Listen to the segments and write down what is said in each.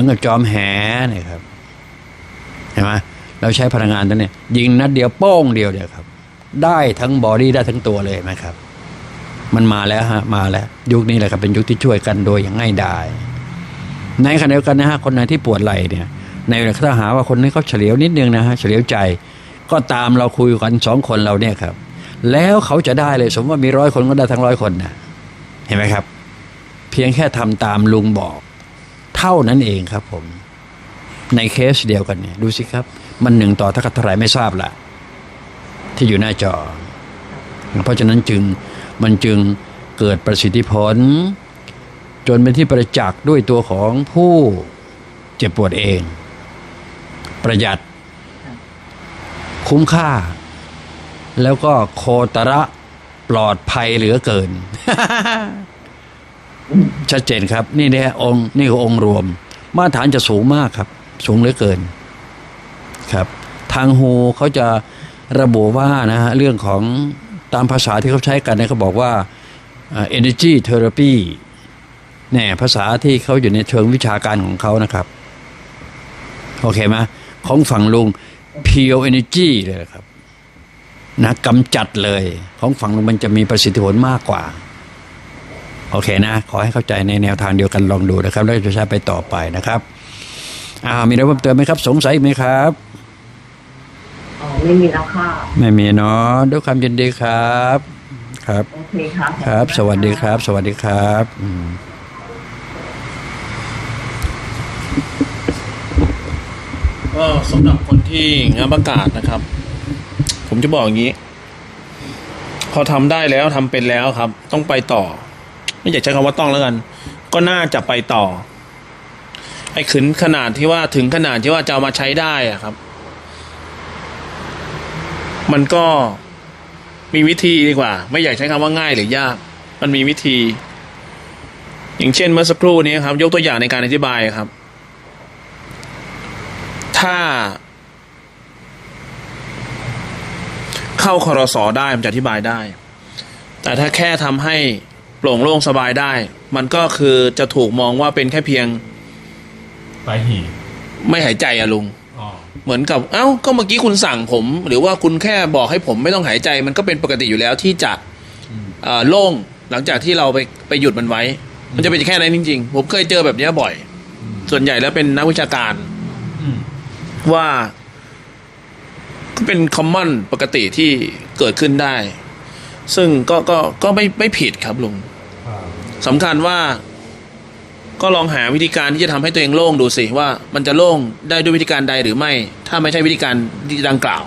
มือนกับจอมแหเนี่ยครับเห็นไหมเราใช้พลังงานตัวเนี้ยยิงนัดเดียวโป้งเดียวเดียวครับ ได้ทั้งบอดี้ได้ทั้งตัวเลยไหมครับ มันมาแล้วฮะมาแล้ว ยุคนี้แหละครับเป็นยุคที่ช่วยกันโดยอย่างง่ายดายในขณะเดียวกันนะฮะคนไหนที่ปวดไหล่เนี่ย ในถ้าหาว่าคนนี้เขาเฉลียวนิดนึงนะฮะเฉลียวใจ ก็ตามเราคุยกันสองคนเราเนี่ยครับ แล้วเขาจะได้เลย สมมติว่ามีร้อยคนก็ได้ทั้งร้อยคนนะเห็นไหมครับ เพียงแค่ทำตามลุงบอก เท่านั้นเองครับผม ในเคสเดียวกันเนี่ยดูสิครับ มันหนึ่งต่อถ้าเท่าไรไม่ทราบละที่อยู่หน้าจอ เพราะฉะนั้นจึงมันจึงเกิดประสิทธิผล จนเป็นที่ประจักษ์ด้วยตัวของผู้เจ็บปวดเอง ประหยัด คุ้มค่า แล้วก็โคตระปลอดภัยเหลือเกิน ชัดเจนครับ นี่เนี่ยองค์นี่คือองค์รวม มาตรฐานจะสูงมากครับ สูงเหลือเกินครับ ทางฮูเขาจะระบุว่านะฮะเรื่องของตามภาษาที่เขาใช้กันเนี่ยเขาบอกว่า energy therapy เนี่ยภาษาที่เขาอยู่ในเชิงวิชาการของเขานะครับ โอเคไหมของฝั่งลุง pure energy เลยครับนะกำจัดเลย ของฝั่งลุงมันจะมีประสิทธิผลมากกว่า โอเคนะ ขอให้เข้าใจในแนวทางเดียวกันลองดูนะครับ แล้วจะใช้ไปต่อไปนะครับอ่ามีอะไรเพิ่มเติมไหมครับ สงสัยอีกไหมครับอ๋อไม่มีแล้วค่ะ ไม่มีเนาะด้วยความยินดีครับ ครับโอเคค่ะครับ สวัสดีครับ สวัสดีครับอืมก็สำหรับคนที่งานประกาศนะครับ ผมจะบอกอย่างนี้ พอทำได้แล้วทำเป็นแล้วครับ ต้องไปต่อ ไม่อยากใช้คำว่าต้องแล้วกัน ก็น่าจะไปต่อ ไอ้ขึ้นขนาดที่ว่าถึงขนาดที่ว่าจะามาใช้ได้อะครับ มันก็มีวิธีดีกว่า ไม่อยากใช้คำว่าง่ายหรือยาก มันมีวิธี อย่างเช่นเมื่อสักครู่นี้ครับ ยกตัวอย่างในการอธิบายครับ ถ้า เข้าคอรสอได้มันจะอธิบายได้ แต่ถ้าแค่ทำให้ โปร่งโล่งสบายได้ มันก็คือจะถูกมองว่าเป็นแค่เพียงไปหีบไม่หายใจอะลุงอ๋อเหมือนกับเอ้าก็เมื่อกี้คุณสั่งผม หรือว่าคุณแค่บอกให้ผมไม่ต้องหายใจ มันก็เป็นปกติอยู่แล้วที่จะเอ่อโล่งหลังจากที่เราไปไปหยุดมันไว้ มันจะเป็นแค่นั้นจริง ๆ ผมเคยเจอแบบเนี้ยบ่อย ส่วนใหญ่แล้วเป็นนักวิชาการอืมว่าก็เป็นคอมมอนปกติที่เกิดขึ้นได้ ซึ่งก็ก็ก็ไม่ไม่ผิดครับลุงครับ สำคัญว่า ก็ลองหาวิธีการที่จะทำให้ตัวเองโล่งดูสิว่า มันจะโล่งได้ด้วยวิธีการใดหรือไม่ ถ้าไม่ใช่วิธีการที่ดังกล่าว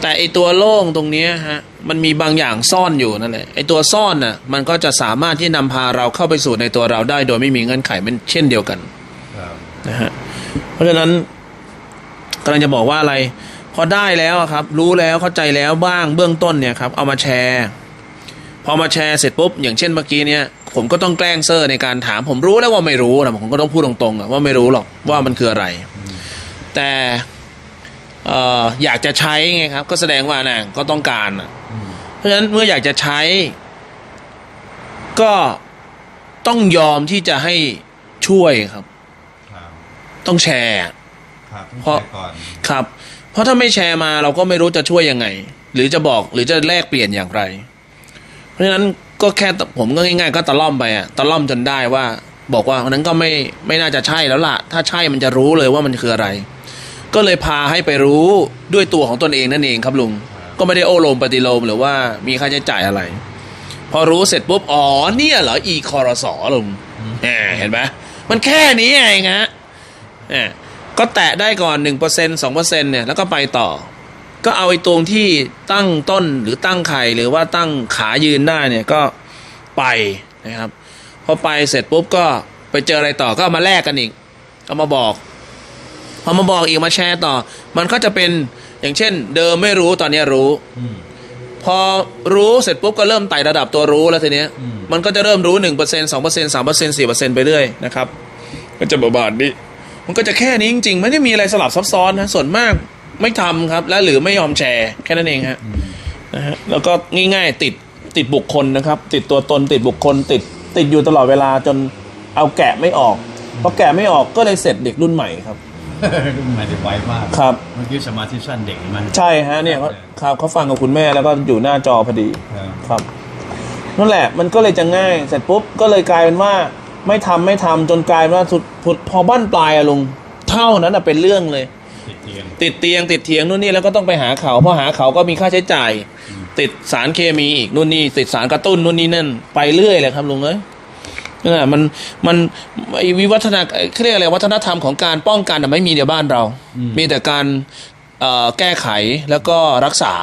แต่ไอตัวโล่งตรงนี้ฮะมันมีบางอย่างซ่อนอยู่นั่นแหละไอตัวซ่อนน่ะมันก็จะสามารถที่นำพาเราเข้าไปสู่ในตัวเราได้ โดยไม่มีเงื่อนไขมันเช่นเดียวกันนะฮะเพราะฉะนั้นกำลังจะบอกว่าอะไร พอได้แล้วครับ รู้แล้วเข้าใจแล้วบ้างเบื้องต้นเนี่ยครับ เอามาแชร์ พอมาแชร์เสร็จปุ๊บอย่างเช่นเมื่อกี้เนี่ยผมก็ต้องแกล้งเซอร์ในการถาม ผมรู้แล้วว่าไม่รู้นะผมก็ต้องพูดตรงๆอะว่าไม่รู้หรอกว่ามันคืออะไร แต่เอ่ออยากจะใช้ไงครับ ก็แสดงว่าน่ะก็ต้องการอะอืมเพราะฉะนั้นเมื่ออยากจะใช้ ก็ต้องยอมที่จะให้ช่วยครับครับต้องแชร์ครับเพราะแชก่อนครับ เพราะถ้าไม่แชร์มาเราก็ไม่รู้จะช่วยยังไง หรือจะบอกหรือจะแลกเปลี่ยนอย่างไร เพราะฉะนั้นก็แค่ตผมก็ง่าย ๆ ก็ตะล่อมไปอะตะล่อมจนได้ว่า บอกว่าวันนั้นก็ไม่ไม่น่าจะใช่แล้วล่ะ ถ้าใช่มันจะรู้เลยว่ามันคืออะไร ก็เลยพาให้ไปรู้ด้วยตัวของตนเองนั่นเองครับลุงก็ไม่ได้โอ้โลมปฏิโลมหรือว่ามีค่าใช้จ่ายอะไร พอรู้เสร็จปุ๊บอ๋อเนี่ยเหรออีคอรสลุงแหมเห็นไหมมันแค่นี้เองฮะแหมก็แตะได้ก่อนหนึ่งเปอร์เซ็นสองเปอร์เซ็นเนี่ยแล้วก็ไปต่อ ก็เอาไอ้ตรงที่ตั้งต้นหรือตั้งไข่หรือว่าตั้งขายืนได้เนี่ยก็ไปนะครับพอไปเสร็จปุ๊บก็ไปเจออะไรต่อก็ามาแลกกันอีกเอามาบอกพอมาบอกอีกมาแชร์ต่อ มันก็จะเป็นอย่างเช่น เดิมไม่รู้ตอนนี้รู้พอรู้เสร็จปุ๊บก็เริ่มไต่ระดับตัวรู้แล้วทีเนี้ย มันก็จะเริ่มรู้หนึ่งเปอร์เซ็นสองเปอร์เซ็นสามเปอร์เซ็นสี่เปอร์เซ็นไปเรื่อยนะครับ ก็จะประมาณนี้มันก็จะแค่นี้จริงๆ ไม่ได้มีอะไรสลับซับซ้อนนะส่วนมาก ไม่ทำครับ และหรือไม่ยอมแชร์แค่นั้นเองฮะนะฮะแล้วก็ง่ายๆติดติดบุคคลนะครับ ติดตัวตนติดบุคคล ติดติดอยู่ตลอดเวลาจนเอาแกะไม่ออกพอแกะไม่ออกก็เลยเสร็จเด็กรุ่นใหม่ครับรุ่นใหม่ไวมากครับเมื่อกี้สมาธิสั้นเด็กเห็นไหมใช่ฮะเนี่ยเขาครับเขาฟังกับคุณแม่แล้วก็อยู่หน้าจอพอดีครับครับนั่นแหละมันก็เลยจะง่ายเสร็จปุ๊บก็เลยกลายเป็นว่าไม่ทำไม่ทำจนกลายเป็นว่าสุดพอพอบ้านปลายอะลุงเท่านั้นอะเป็นเรื่องเลย ติดเตียงติดเตียงติดเถียงนู่นนี่แล้วก็ต้องไปหาเขาพอหาเขาก็มีค่าใช้จ่าย ติดสารเคมีอีกนู่นนี่ติดสารกระตุ้นนู่นนี่นั่นไปเรื่อยเลยครับลุงเอ้ยนั่นแหละมันมันไอ้วิวัฒนาเขาเรียกอะไรวัฒนธรรมของการป้องกันอะไม่มีในบ้านเรา มีแต่การเอ่อแก้ไขแล้วก็รักษา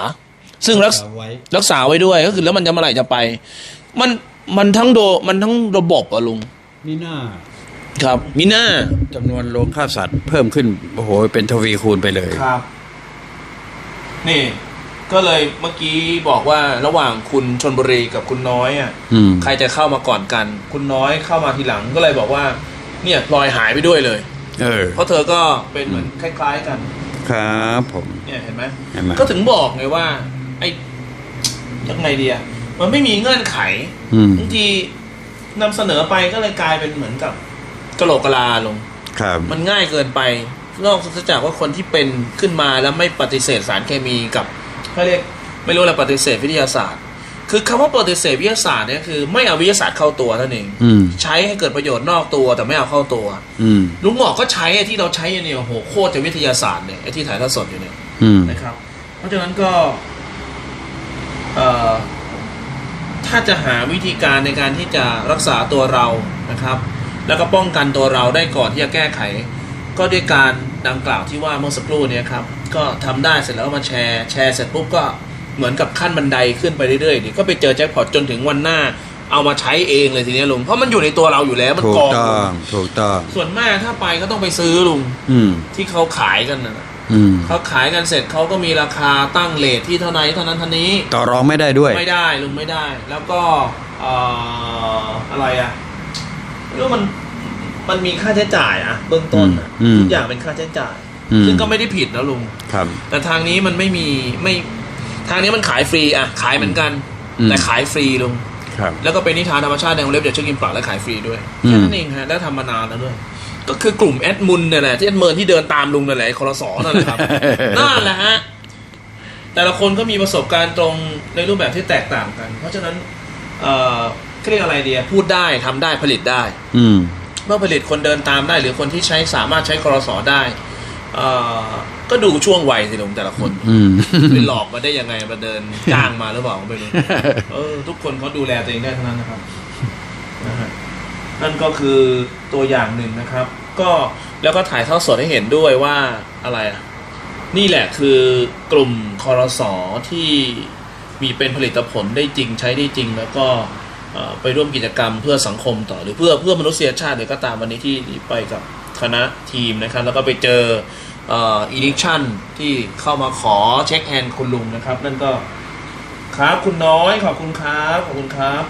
ซึ่งรักษเอาไว้รักษาไว้ด้วยก็คือแล้วมันจะเมื่อไหร่จะไป มันมันทั้งโดมันทั้งระบบอะลุงนี่หน้า ครับมีหน้าจำนวนโรงฆ่าสัตว์เพิ่มขึ้นโอ้โหเป็นทวีคูณไปเลยครับ นี่ ก็เลยเมื่อกี้บอกว่าระหว่างคุณชนบุรีกับคุณน้อยอะอืม ใครจะเข้ามาก่อนกัน คุณน้อยเข้ามาทีหลังก็เลยบอกว่า เนี่ยพลอยหายไปด้วยเลย เออ เพราะเธอก็เป็นเหมือนคล้าย ๆ กัน ครับผม เนี่ยเห็นไหมเห็นไหม ก็ถึงบอกไงว่า ไอ้ยังไงเดียมันไม่มีเงื่อนไขอืม บางทีนำเสนอไปก็เลยกลายเป็นเหมือนกับ กะโหลกกะลาลง ครับ มันง่ายเกินไป นอกจากว่าคนที่เป็นขึ้นมาแล้วไม่ปฏิเสธสารเคมีกับเขาเรียกไม่รู้อะไรปฏิเสธวิทยาศาสตร์ คือคำว่าปฏิเสธวิทยาศาสตร์เนี่ยคือไม่เอาวิทยาศาสตร์เข้าตัวเท่านั้นเองอืม ใช้ให้เกิดประโยชน์นอกตัวแต่ไม่เอาเข้าตัว อืม ลุงหมอกก็ใช้ไอ้ที่เราใช้เนี่ยโอ้โหโคตรจะวิทยาศาสตร์เนี่ยไอ้ที่ถ่ายทอดสดอยู่เนี่ย อืม นะครับ เพราะฉะนั้นก็เอ่อถ้าจะหาวิธีการในการที่จะรักษาตัวเรานะครับ แล้วก็ป้องกันตัวเราได้ก่อนที่จะแก้ไข ก็ด้วยการดังกล่าวที่ว่าเมื่อสักครู่เนี้ครับก็ทำได้เสร็จแล้วก็มาแชร์แชร์เสร็จปุ๊บก็เหมือนกับขั้นบันไดขึ้นไปเรื่อยๆเดี๋ยวก็ไปเจอแจ็คพอตจนถึงวันหน้าเอามาใช้เองเลยทีนี้ลุงเพราะมันอยู่ในตัวเราอยู่แล้วมันถูกกองต้องถูกต้อง ส่วนมากถ้าไปก็ต้องไปซื้อลุงอืมที่เขาขายกันนะอืมเขาขายกันเสร็จเขาก็มีราคาตั้งเลทที่เท่าไหนเท่านั้นเท่านี้ ต่อรองไม่ได้ด้วย ไม่ได้ลุงไม่ได้ แล้วก็เอ่ออะไรอะ ไม่รู้มันมันมีค่าใช้จ่ายอะเบื้องต้นอะอืม ทุกอย่างเป็นค่าใช้จ่าย อืมซึ่งก็ไม่ได้ผิดนะลุง ครับ แต่ทางนี้มันไม่มีไม่ทางนี้มันขายฟรีอะขายเหมือนกัน อืม แต่ขายฟรีลุง ครับ แล้วก็เป็นนิทานธรรมชาติในวงเล็บเดี๋ยวช่วยกินปลาและขายฟรีด้วยอืม แค่นั้นเองฮะแล้วทำมานานแล้วด้วย ก็คือกลุ่มแอดมุนเนี่ยแหละที่แอดเมินที่เดินตามลุงนั่นแหละไอ้คอรสอนั่นแหละครับ นั่นแหละฮะ แต่ละคนก็มีประสบการณ์ตรงในรูปแบบที่แตกต่างกัน เพราะฉะนั้นเอ่อ เขาเรียกอะไรเดียพูดได้ทำได้ผลิตได้ อืม เมื่อผลิตคนเดินตามได้ หรือคนที่ใช้สามารถใช้คอรสอได้เอ่อก็ดูช่วงวัยสิลุงแต่ละคนอืม ไปหลอกมาได้ยังไงมาเดินจ้างมาหรือเปล่าก็ไม่รู้ เออทุกคนเขาดูแลตัวเองได้ทั้งนั้นนะครับนะฮะนั่นก็คือตัวอย่างหนึ่งนะครับ ก็แล้วก็ถ่ายทอดสดให้เห็นด้วยว่าอะไรอะนี่แหละคือกลุ่มคอรสอที่มีเป็นผลิตผลได้จริงใช้ได้จริง แล้วก็เอ่อ ไปร่วมกิจกรรมเพื่อสังคมต่อหรือเพื่อเพื่อมนุษยชาติเลยก็ตามวันนี้ที่ที่ไปกับคณะทีมนะครับ แล้วก็ไปเจอเอีดิชั่นที่เข้ามาขอเช็คแฮนด์คุณลุงนะครับ นั่นก็ครับคุณน้อยขอบคุณครับขอบคุณครับ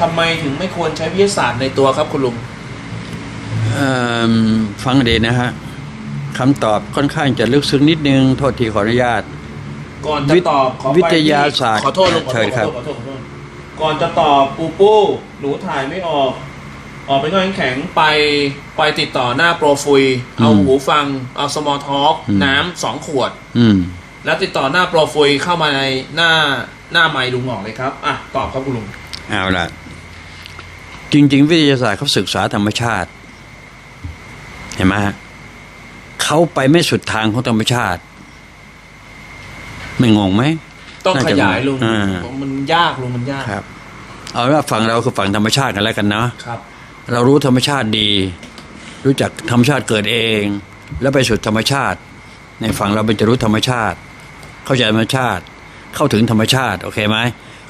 ทำไมถึงไม่ควรใช้วิทยาศาสตร์ในตัวครับคุณลุงเอิ่มฟังดีนะฮะคำตอบค่อนข้างจะลึกซึ้งนิดนึง โทษทีขออนุญาต ก่อนจะตอบขอไปวิทยาศาสตร์ขอโทษลุงขอเชิโทษญครับขอโทษขอโทษ ก่อนจะตอบปูปูหนูถ่ายไม่ออก ออกไปก็แข็งๆไปไปติดต่อหน้าโปรฟุย เอาหูฟัง เอาสมอลท็อกน้ำสองขวด อืม แล้วติดต่อหน้าโปรฟุยเข้ามาในหน้าหน้าไมค์ลุงหงอกเลยครับ อะ ตอบครับคุณลุง เอาละจริง ๆ วิทยาศาสตร์เขาศึกษาธรรมชาติ เห็นไหมฮะเขาไปไม่สุดทางของธรรมชาติ ไม่งงไหม ต้องน่าขจะยายลุงอ่ามันยากลุงมันยากครับเอาว่าฝั่งเราคือฝั่งธรรมชาติกันแล้วกันเนาะครับ เรารู้ธรรมชาติดี รู้จักธรรมชาติเกิดเอง แล้วไปสู่ธรรมชาติ ในฝั่งเราเป็นจะรู้ธรรมชาติ เข้าใจธรรมชาติ เข้าถึงธรรมชาติ โอเคไหม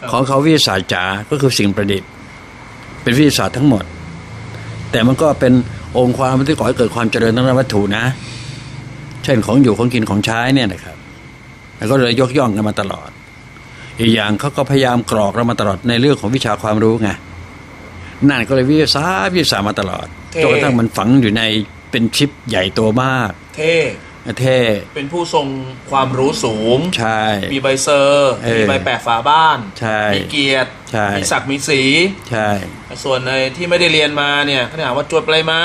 ครับของเขาวิทยาศาสตร์จ๋าก็คือสิ่งประดิษฐ์ เป็นวิทยาศาสตร์ทั้งหมด แต่มันก็เป็นองค์ความที่ก่อให้เกิดความเจริญทางด้านวัตถุนะ เช่นของอยู่ของกินของใช้เนี่ยนะครับแล้วก็เลยยกย่องกันมาตลอด อีกอย่างเขาก็พยายามกรอกเรามาตลอดในเรื่องของวิชาความรู้ไงนั่นก็เลยวิทยาศาสตร์วิทยาศาสตร์มาตลอดจนกระทั่งมันฝังอยู่ในเป็นชิปใหญ่ตัวมาก เท่เท่เป็นผู้ทรงความรู้สูง ใช่ มีใบเซอร์มีใบแปะฝาบ้าน ใช่ มีเกียรติ ใช่ มีศักดิ์มีสี ใช่ ส่วนในที่ไม่ได้เรียนมาเนี่ยเขาถามว่าจวดอะไรมา